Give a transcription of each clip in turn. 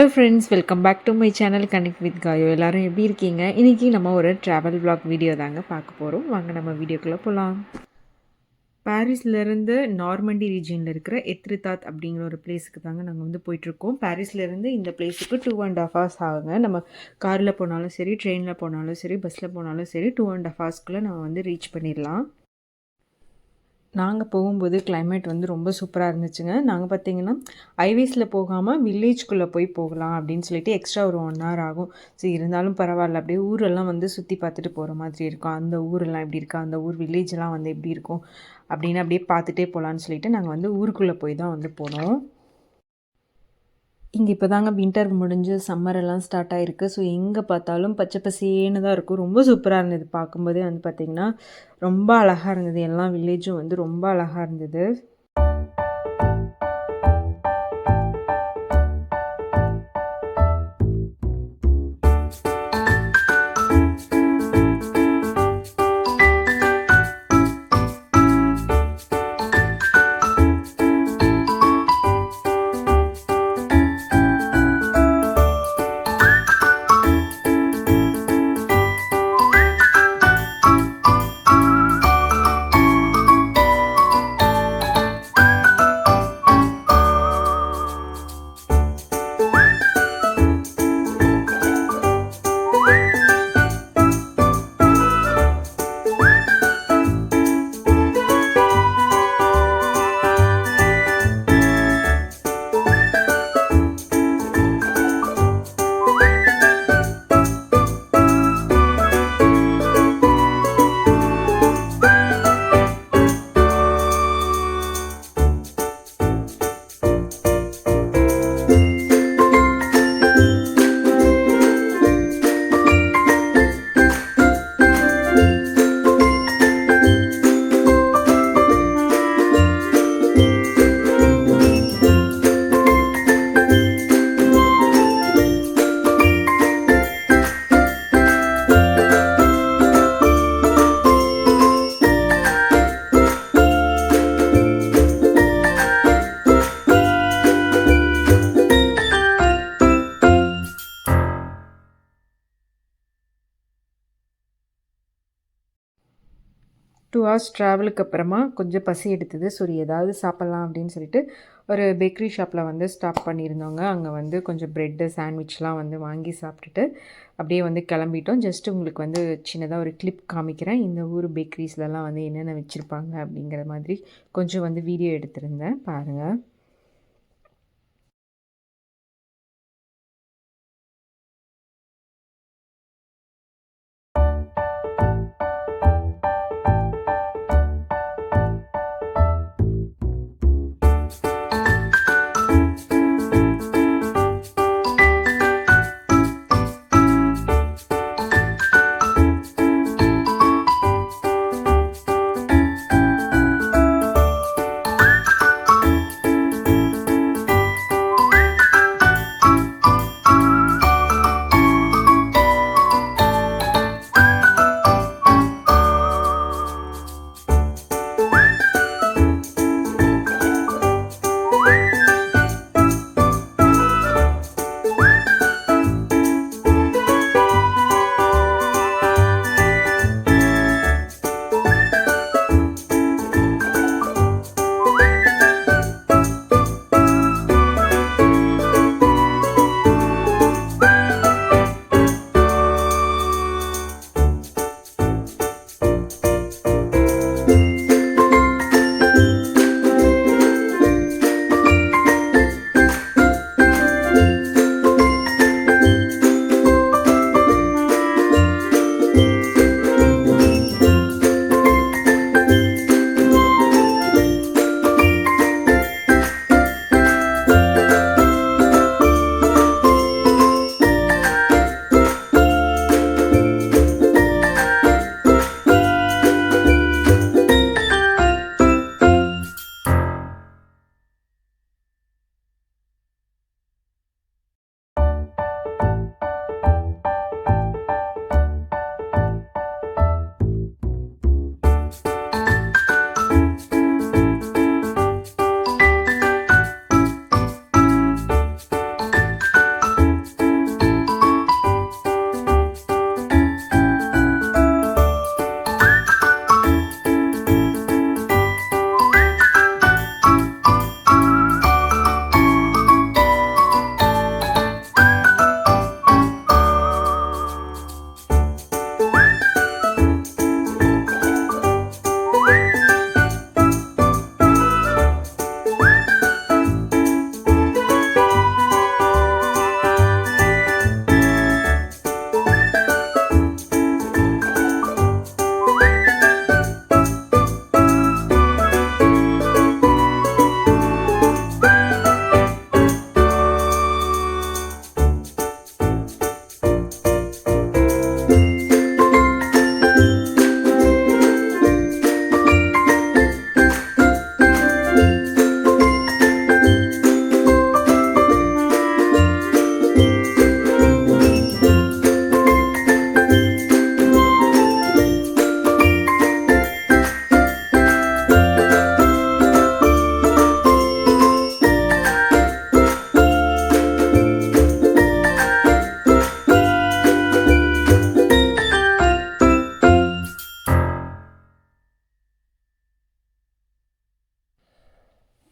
Hello friends welcome back to my channel connect with காயோ எல்லாரும் எப்படி இருக்கீங்க? இன்றைக்கி நம்ம ஒரு ட்ராவல் vlog வீடியோ தாங்க பார்க்க போகிறோம் வாங்க நம்ம வீடியோக்குள்ளே போகலாம் பாரிஸ்லேருந்து நார்மண்டி ரீஜியனில் இருக்கிற எத்ரிதாத் அப்படிங்கிற ஒரு பிளேஸுக்கு தாங்க நாங்கள் வந்து போயிட்டுருக்கோம் பாரிஸ்லேருந்து இந்த பிளேஸுக்கு டூ அண்ட் ஆஃப் ஹவர்ஸ் ஆகுங்க. நம்ம காரில் போனாலும் சரி ட்ரெயினில் போனாலும் சரி பஸ்ஸில் போனாலும் சரி டூ அண்ட் ஆஃப் ஹவர்ஸ்க்குள்ளே நம்ம வந்து ரீச் பண்ணிடலாம். நாங்கள் போகும்போது கிளைமேட் வந்து ரொம்ப சூப்பராக இருந்துச்சுங்க. நாங்கள் பார்த்தீங்கன்னா ஹைவேஸில் போகாமல் வில்லேஜ்குள்ளே போய் போகலாம் அப்படின்னு சொல்லிட்டு எக்ஸ்ட்ரா ஒரு ஒன் ஹவர் ஆகும். ஸோ இருந்தாலும் பரவாயில்ல. அப்படியே ஊரெல்லாம் வந்து சுற்றி பார்த்துட்டு போகிற மாதிரி இருக்கும். அந்த ஊரெல்லாம் எப்படி இருக்கா? அந்த ஊர் வில்லேஜ்லாம் வந்து எப்படி இருக்கும்? அப்படின்னு அப்படியே பார்த்துட்டே போகலான்னு சொல்லிட்டு நாங்கள் வந்து ஊருக்குள்ளே போய் தான் வந்து போனோம். இங்கே இப்போ தாங்க வின்டர் முடிஞ்சு சம்மர் எல்லாம் ஸ்டார்ட் ஆகிருக்கு ஸோ எங்கே பார்த்தாலும் பச்சை பசேன்னு தான் இருக்கும். ரொம்ப சூப்பராக இருந்தது. பார்க்கும்போதே வந்து பார்த்திங்கன்னா ரொம்ப அழகாக இருந்தது. எல்லா வில்லேஜும் வந்து ரொம்ப அழகாக இருந்தது. டூ ஹவர்ஸ் ட்ராவலுக்கு அப்புறமா கொஞ்சம் பசி எடுத்தது. சரி ஏதாவது சாப்பிட்லாம் அப்படின்னு சொல்லிட்டு ஒரு பேக்கரி ஷாப்பில் வந்து ஸ்டாப் பண்ணியிருந்தோங்க. அங்கே வந்து கொஞ்சம் ப்ரெட்டு சாண்ட்விச்லாம் வந்து வாங்கி சாப்பிட்டுட்டு அப்படியே வந்து கிளம்பிட்டோம். ஜஸ்ட் உங்களுக்கு வந்து சின்னதாக ஒரு கிளிப் காமிக்கிறேன். இந்த ஊர் பேக்கரிஸ்லலாம் வந்து என்னென்ன வச்சுருப்பாங்க அப்படிங்கிற மாதிரி கொஞ்சம் வந்து வீடியோ எடுத்திருந்தேன். பாருங்கள்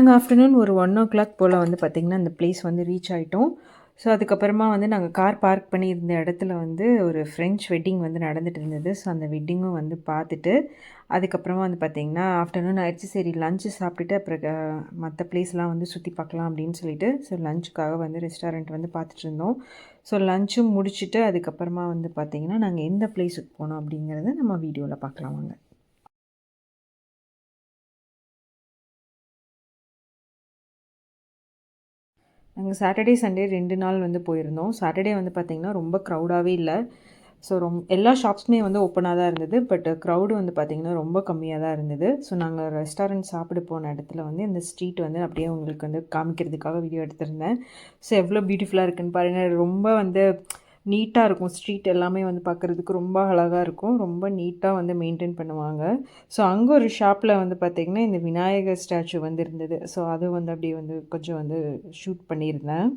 நாங்கள் ஆஃப்டர்நூன் ஒரு ஒன் ஓ கிளாக் போல் வந்து பார்த்திங்கன்னா அந்த பிளேஸ் வந்து ரீச் ஆகிட்டோம் ஸோ அதுக்கப்புறமா வந்து நாங்கள் கார் பார்க் பண்ணியிருந்த இடத்துல வந்து ஒரு ஃப்ரெஞ்ச் வெட்டிங் வந்து நடந்துட்டு இருந்தது. ஸோ அந்த வெட்டிங்கும் வந்து பார்த்துட்டு அதுக்கப்புறமா வந்து பார்த்திங்கன்னா ஆஃப்டர்நூன் ஆயிடுச்சு. சரி லஞ்சு சாப்பிட்டுட்டு அப்புறம் மற்ற பிளேஸ்லாம் வந்து சுற்றி பார்க்கலாம் அப்படின்னு சொல்லிட்டு ஸோ லஞ்சுக்காக வந்து ரெஸ்டாரண்ட் வந்து பார்த்துட்டு இருந்தோம். ஸோ லஞ்சும் முடிச்சுட்டு அதுக்கப்புறமா வந்து பார்த்திங்கன்னா நாங்கள் எந்த பிளேஸுக்கு போனோம் அப்படிங்கிறத நம்ம வீடியோவில் பார்க்கலாம் வாங்க. நாங்கள் சாட்டர்டே சண்டே ரெண்டு நாள் வந்து போயிருந்தோம். சாட்டர்டே வந்து பார்த்திங்கன்னா ரொம்ப க்ரௌடாகவே இல்லை. ஸோ ரொம் எல்லா ஷாப்ஸுமே வந்து ஓப்பனாக தான் இருந்தது. பட் க்ரௌடு வந்து பார்த்திங்கன்னா ரொம்ப கம்மியாக தான் இருந்தது. ஸோ நாங்கள் ரெஸ்டாரண்ட் சாப்பிட போன இடத்துல வந்து இந்த ஸ்ட்ரீட் வந்து அப்படியே உங்களுக்கு வந்து காமிக்கிறதுக்காக வீடியோ எடுத்திருந்தேன். ஸோ எவ்வளோ பியூட்டிஃபுல்லாக இருக்குன்னு பாருங்கள் ரொம்ப வந்து நீட்டாக இருக்கும். ஸ்ட்ரீட் எல்லாமே வந்து பார்க்குறதுக்கு ரொம்ப அழகாக இருக்கும். ரொம்ப நீட்டாக வந்து மெயின்டைன் பண்ணுவாங்க. ஸோ அங்கே ஒரு ஷாப்பில் வந்து பார்த்திங்கன்னா இந்த விநாயகர் ஸ்டாச்சு வந்து இருந்தது ஸோ அது வந்து அப்படியே வந்து கொஞ்சம் வந்து ஷூட் பண்ணியிருந்தேன்.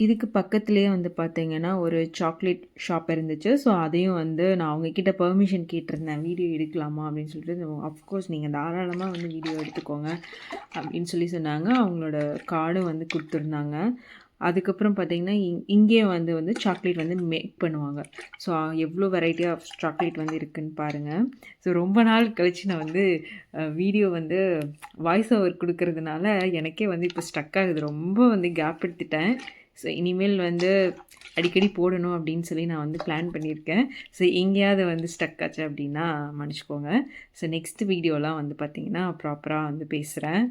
இதுக்கு பக்கத்துலேயே வந்து பார்த்தீங்கன்னா ஒரு சாக்லேட் ஷாப் இருந்துச்சு. ஸோ அதையும் வந்து நான் அவங்கக்கிட்ட பெர்மிஷன் கேட்டிருந்தேன். வீடியோ எடுக்கலாமா அப்படின்னு சொல்லிட்டு அஃப்கோர்ஸ் நீங்கள் தாராளமாக வந்து வீடியோ எடுத்துக்கோங்க அப்படின்னு சொல்லி சொன்னாங்க. அவங்களோட கார்டும் வந்து கொடுத்துருந்தாங்க. அதுக்கப்புறம் பார்த்திங்கன்னா இங் இங்கேயே வந்து வந்து சாக்லேட் வந்து மேக் பண்ணுவாங்க. ஸோ எவ்வளோ வெரைட்டி ஆஃப் சாக்லேட் வந்து இருக்குதுன்னு பாருங்கள் ஸோ ரொம்ப நாள் கழித்து நான் வந்து வீடியோ வந்து வாய்ஸ் ஓவர் கொடுக்கறதுனால எனக்கே வந்து இப்போ ஸ்டக் ஆகுது. ரொம்ப வந்து கேப் எடுத்துட்டேன். ஸோ இனிமேல் வந்து அடிக்கடி போடணும் அப்படின்னு சொல்லி நான் வந்து பிளான் பண்ணியிருக்கேன். ஸோ எங்கேயாவது வந்து ஸ்டக் ஆச்சு அப்படின்னா மன்னிச்சுக்கோங்க. ஸோ நெக்ஸ்ட் வீடியோலாம் வந்து பார்த்திங்கன்னா ப்ராப்பராக வந்து பேசுகிறேன்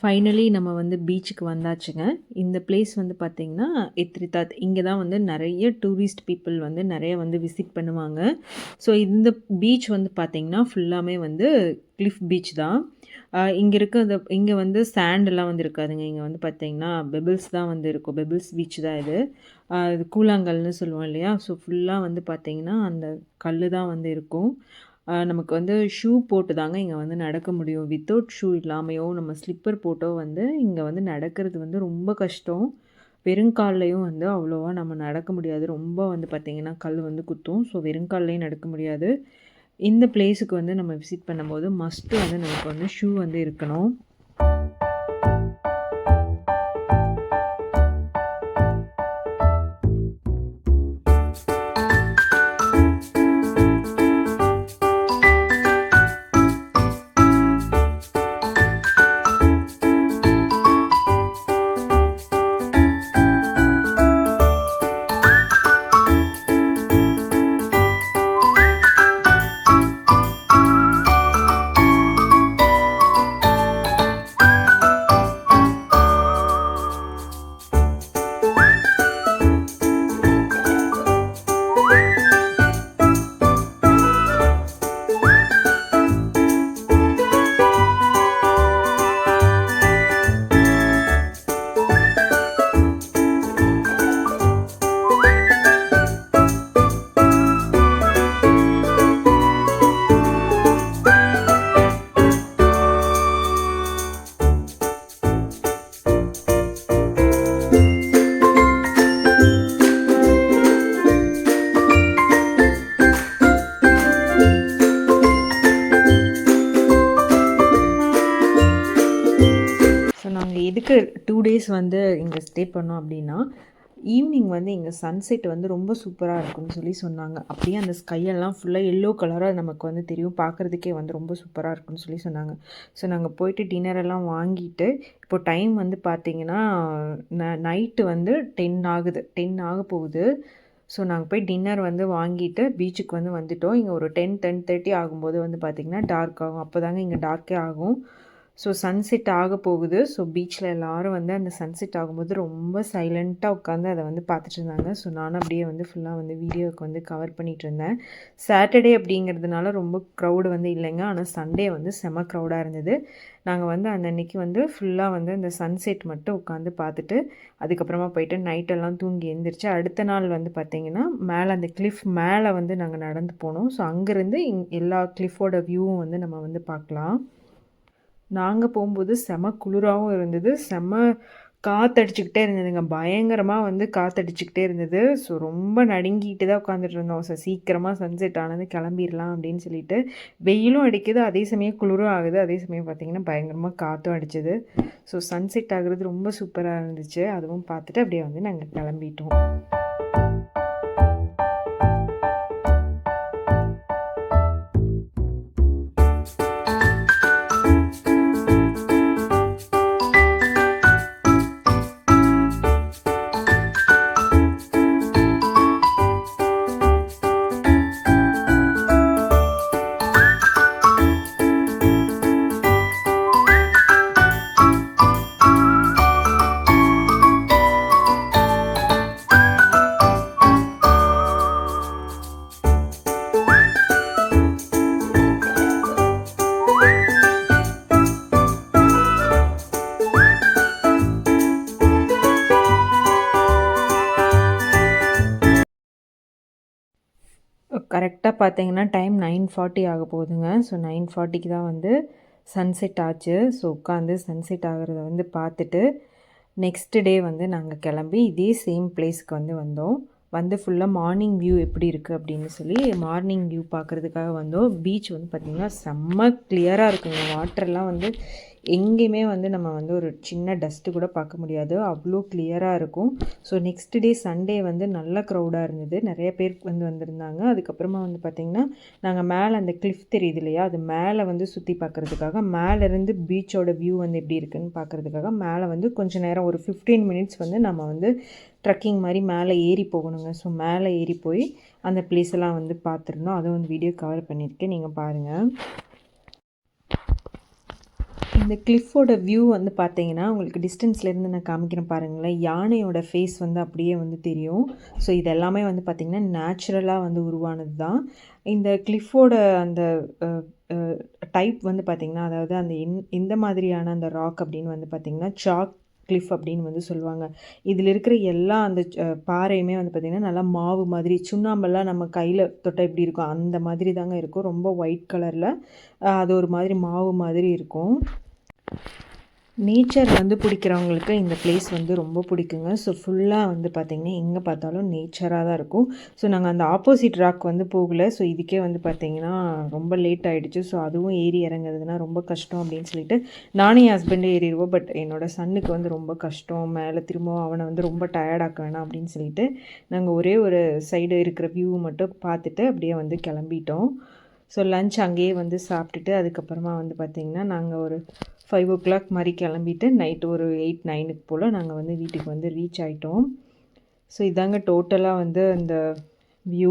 ஃபைனலி நம்ம வந்து பீச்சுக்கு வந்தாச்சுங்க. இந்த பிளேஸ் வந்து பார்த்திங்கன்னா எத்ரிதாத் இங்கே தான் வந்து நிறைய டூரிஸ்ட் பீப்புள் வந்து நிறைய வந்து விசிட் பண்ணுவாங்க. ஸோ இந்த பீச் வந்து பார்த்திங்கன்னா ஃபுல்லாமே வந்து கிளிஃப் பீச் தான். இங்கே இருக்க இந்த இங்கே வந்து சாண்டெல்லாம் வந்து இருக்காதுங்க. இங்கே வந்து பார்த்திங்கன்னா பெபிள்ஸ் தான் வந்து இருக்கும். பெபிள்ஸ் பீச் தான் இது. இது கூழாங்கல்னு சொல்லுவோம் இல்லையா? ஸோ ஃபுல்லாக வந்து பார்த்திங்கன்னா அந்த கல் தான் வந்து இருக்கும். நமக்கு வந்து ஷூ போட்டு தாங்க இங்கே வந்து நடக்க முடியும். வித்தவுட் ஷூ இல்லாமையோ நம்ம ஸ்லிப்பர் போட்டோ வந்து இங்கே வந்து நடக்கிறது வந்து ரொம்ப கஷ்டம். வெறுங்கால்லையும் வந்து அவ்வளோவா நம்ம நடக்க முடியாது. ரொம்ப வந்து பார்த்திங்கன்னா கல் வந்து குத்தும். ஸோ வெறுங்கால்லையும் நடக்க முடியாது. இந்த பிளேஸுக்கு வந்து நம்ம விசிட் பண்ணும்போது மஸ்ட்டு வந்து நமக்கு வந்து ஷூ வந்து இருக்கணும். டேஸ் வந்து இங்கே ஸ்டே பண்ணோம் அப்படின்னா ஈவினிங் வந்து இங்கே சன்செட் வந்து ரொம்ப சூப்பராக இருக்கும்னு சொல்லி சொன்னாங்க. அப்படியே அந்த ஸ்கையெல்லாம் ஃபுல்லாக எல்லோ கலராக நமக்கு வந்து தெரியும். பார்க்குறதுக்கே வந்து ரொம்ப சூப்பராக இருக்கும்னு சொல்லி சொன்னாங்க. ஸோ நாங்கள் போயிட்டு டின்னரெல்லாம் வாங்கிட்டு இப்போ டைம் வந்து பார்த்திங்கன்னா ந நைட்டு வந்து டென் ஆகுது. டென் ஆக போகுது. ஸோ நாங்கள் போய் டின்னர் வந்து வாங்கிட்டு பீச்சுக்கு வந்து வந்துட்டோம். இங்கே ஒரு டென் டென் தேர்ட்டி ஆகும்போது வந்து பார்த்திங்கன்னா டார்க் ஆகும். அப்போ தாங்க இங்கே டார்க்கே ஆகும். ஸோ சன்செட் ஆக போகுது. ஸோ பீச்சில் எல்லோரும் வந்து அந்த சன்செட் ஆகும்போது ரொம்ப சைலண்ட்டாக உட்காந்து அதை வந்து பார்த்துட்டு இருந்தாங்க. ஸோ நானும் அப்படியே வந்து ஃபுல்லாக வந்து வீடியோவுக்கு வந்து கவர் பண்ணிகிட்டு இருந்தேன். சாட்டர்டே அப்படிங்கிறதுனால ரொம்ப க்ரௌடு வந்து இல்லைங்க. ஆனால் சண்டே வந்து செம க்ரௌடாக இருந்தது. நாங்கள் வந்து அந்த அன்னைக்கு வந்து ஃபுல்லாக வந்து அந்த சன்செட் மட்டும் உட்காந்து பார்த்துட்டு அதுக்கப்புறமா போயிட்டு நைட்டெல்லாம் தூங்கி எழுந்திரிச்சு அடுத்த நாள் வந்து பார்த்திங்கன்னா மேலே அந்த கிளிஃப் மேலே வந்து நாங்கள் நடந்து போனோம். ஸோ அங்கேருந்து இங் எல்லா கிளிஃபோட வியூவும் வந்து நம்ம வந்து பார்க்கலாம். நாங்கள் போகும்போது செம குளிராகவும் இருந்தது. செம காற்றடிச்சிக்கிட்டே இருந்ததுங்க. பயங்கரமாக வந்து காற்றடிச்சிக்கிட்டே இருந்தது. ஸோ ரொம்ப நடுங்கிட்டு தான் உட்காந்துட்டு இருந்தோம். ஸோ சீக்கிரமாக சன்செட் ஆனது கிளம்பிடலாம் அப்படின்னு சொல்லிட்டு. வெயிலும் அடிக்குது. அதே சமயம் குளிரும் ஆகுது. அதே சமயம் பார்த்திங்கன்னா பயங்கரமாக காற்றும் அடிச்சது. ஸோ சன்செட் ஆகுறது ரொம்ப சூப்பராக இருந்துச்சு. அதுவும் பார்த்துட்டு அப்படியே வந்து நாங்கள் கிளம்பிட்டோம். பார்த்தீங்கன்னா டைம் நைன் ஃபார்ட்டி ஆக போகுதுங்க. ஸோ நைன் ஃபார்ட்டிக்கு தான் வந்து சன்செட் ஆச்சு. ஸோ உட்காந்து சன்செட் ஆகிறத வந்து பார்த்துட்டு நெக்ஸ்ட் டே வந்து நாங்கள் கிளம்பி இதே சேம் பிளேஸ்க்கு வந்து வந்தோம். வந்து ஃபுல்லாக மார்னிங் வியூ எப்படி இருக்குது அப்படின்னு சொல்லி மார்னிங் வியூ பார்க்குறதுக்காக வந்தோம். பீச் வந்து பார்த்திங்கன்னா செம்ம கிளியராக இருக்குங்க. வாட்டர்லாம் வந்து எங்கேயுமே வந்து நம்ம வந்து ஒரு சின்ன டஸ்ட்டு கூட பார்க்க முடியாது. அவ்வளோ கிளியராக இருக்கும். ஸோ நெக்ஸ்ட் டே சண்டே வந்து நல்ல க்ரௌடாக இருந்தது. நிறைய பேர் வந்து வந்திருந்தாங்க. அதுக்கப்புறமா வந்து பார்த்திங்கன்னா நாங்கள் மேலே அந்த கிளிஃப் தெரியுது இல்லையா? அது மேலே வந்து சுற்றி பார்க்குறதுக்காக மேலேருந்து பீச்சோட வியூ வந்து எப்படி இருக்குதுன்னு பார்க்குறதுக்காக மேலே வந்து கொஞ்சம் நேரம் ஒரு ஃபிஃப்டீன் மினிட்ஸ் வந்து நம்ம வந்து ட்ரக்கிங் மாதிரி மேலே ஏறி போகணுங்க. ஸோ மேலே ஏறி போய் அந்த பிளேஸெல்லாம் வந்து பார்த்துருந்தோம். அதை வந்து வீடியோ கவர் பண்ணியிருக்கேன். நீங்கள் பாருங்கள் இந்த கிளிஃபோட வியூ வந்து பார்த்தீங்கன்னா உங்களுக்கு டிஸ்டன்ஸ்லேருந்து நான் காமிக்கிறேன் பாருங்களேன். யானையோட ஃபேஸ் வந்து அப்படியே வந்து தெரியும். ஸோ இது எல்லாமே வந்து பார்த்திங்கன்னா நேச்சுரலாக வந்து உருவானது தான் இந்த கிளிஃபோட அந்த டைப் வந்து பார்த்திங்கன்னா அதாவது அந்த என் எந்த மாதிரியான அந்த ராக் அப்படின்னு வந்து பார்த்திங்கன்னா சாக் கிளிஃப் அப்படின்னு வந்து சொல்லுவாங்க. இதில் இருக்கிற எல்லா அந்த பாறையுமே வந்து பார்த்திங்கன்னா நல்லா மாவு மாதிரி சுண்ணாம்பெல்லாம் நம்ம கையில் தொட்டால் எப்படி இருக்கும்? அந்த மாதிரி தாங்க இருக்கும். ரொம்ப ஒயிட் கலரில் அது ஒரு மாதிரி மாவு மாதிரி இருக்கும். நேச்சர் வந்து பிடிக்கிறவங்களுக்கு இந்த பிளேஸ் வந்து ரொம்ப பிடிக்குங்க. ஸோ ஃபுல்லாக வந்து பார்த்திங்கன்னா எங்கே பார்த்தாலும் நேச்சராக தான் இருக்கும். ஸோ நாங்கள் அந்த ஆப்போசிட் ராக் வந்து போகல. ஸோ இதுக்கே வந்து பார்த்திங்கன்னா ரொம்ப லேட் ஆகிடுச்சு ஸோ அதுவும் ஏறி இறங்குறதுனா ரொம்ப கஷ்டம் அப்படின்னு சொல்லிட்டு நானும் என் ஹஸ்பண்டே ஏறிடுவோம் பட் என்னோடய சன்னுக்கு வந்து ரொம்ப கஷ்டம். மேலே திரும்பவும் அவனை வந்து ரொம்ப டயர்டாக்க வேணாம் அப்படின்னு சொல்லிட்டு நாங்கள் ஒரே ஒரு சைடு இருக்கிற வியூ மட்டும் பார்த்துட்டு அப்படியே வந்து கிளம்பிட்டோம். ஸோ லஞ்ச் அங்கேயே வந்து சாப்பிட்டுட்டு அதுக்கப்புறமா வந்து பார்த்திங்கன்னா நாங்கள் ஒரு ஃபைவ் ஓ கிளாக் மாதிரி கிளம்பிட்டு நைட்டு ஒரு எயிட் நைனுக்கு போல் நாங்கள் வந்து வீட்டுக்கு வந்து ரீச் ஆகிட்டோம் ஸோ இதாங்க டோட்டலாக வந்து அந்த வியூ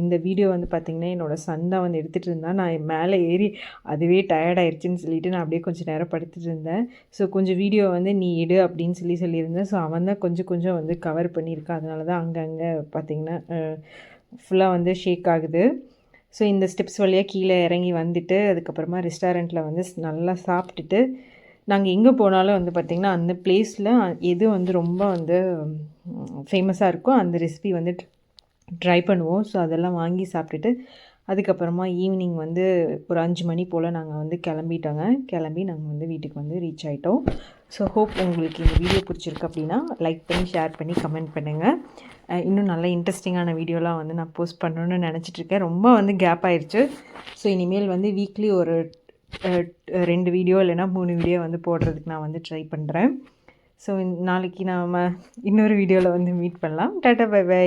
இந்த வீடியோ வந்து பார்த்திங்கன்னா என்னோடய சன் தான் வந்து எடுத்துகிட்டு இருந்தான். நான் மேலே ஏறி அதுவே டயர்டாயிருச்சுன்னு சொல்லிவிட்டு நான் அப்படியே கொஞ்சம் நேரம் படுத்துட்டு இருந்தேன். ஸோ கொஞ்சம் வீடியோ வந்து நீ எடு அப்படின்னு சொல்லி சொல்லியிருந்தேன். ஸோ அவன் தான் கொஞ்சம் கொஞ்சம் வந்து கவர் பண்ணியிருக்கான். அதனால தான் அங்கங்கே பார்த்திங்கன்னா ஃபுல்லாக வந்து ஷேக் ஆகுது. ஸோ இந்த ஸ்டெப்ஸ் வழியாக கீழே இறங்கி வந்துட்டு அதுக்கப்புறமா ரெஸ்டாரண்ட்டில் வந்து நல்லா சாப்பிட்டுட்டு நாங்கள் எங்கே போனாலும் வந்து பார்த்திங்கன்னா அந்த பிளேஸில் எது வந்து ரொம்ப வந்து ஃபேமஸாக இருக்கோ அந்த ரெசிபி வந்து ட்ரை பண்ணுவோம். ஸோ அதெல்லாம் வாங்கி சாப்பிட்டுட்டு அதுக்கப்புறமா ஈவினிங் வந்து ஒரு அஞ்சு மணி போல் நாங்கள் வந்து கிளம்பிட்டோங்க. கிளம்பி நாங்கள் வந்து வீட்டுக்கு வந்து ரீச் ஆகிட்டோம் ஸோ ஹோப் உங்களுக்கு இந்த வீடியோ பிடிச்சிருக்கு அப்படின்னா லைக் பண்ணி ஷேர் பண்ணி கமெண்ட் பண்ணுங்கள் இன்னும் நல்ல இன்ட்ரெஸ்டிங்கான வீடியோலாம் வந்து நான் போஸ்ட் பண்ணணுன்னு நினச்சிட்ருக்கேன் ரொம்ப வந்து கேப் ஆயிடுச்சு ஸோ இனிமேல் வந்து வீக்லி ஒரு ரெண்டு வீடியோ இல்லைனா மூணு வீடியோ வந்து போடுறதுக்கு நான் வந்து ட்ரை பண்ணுறேன் ஸோ நாளைக்கு நாம் இன்னொரு வீடியோவில் வந்து மீட் பண்ணலாம். Tata bye by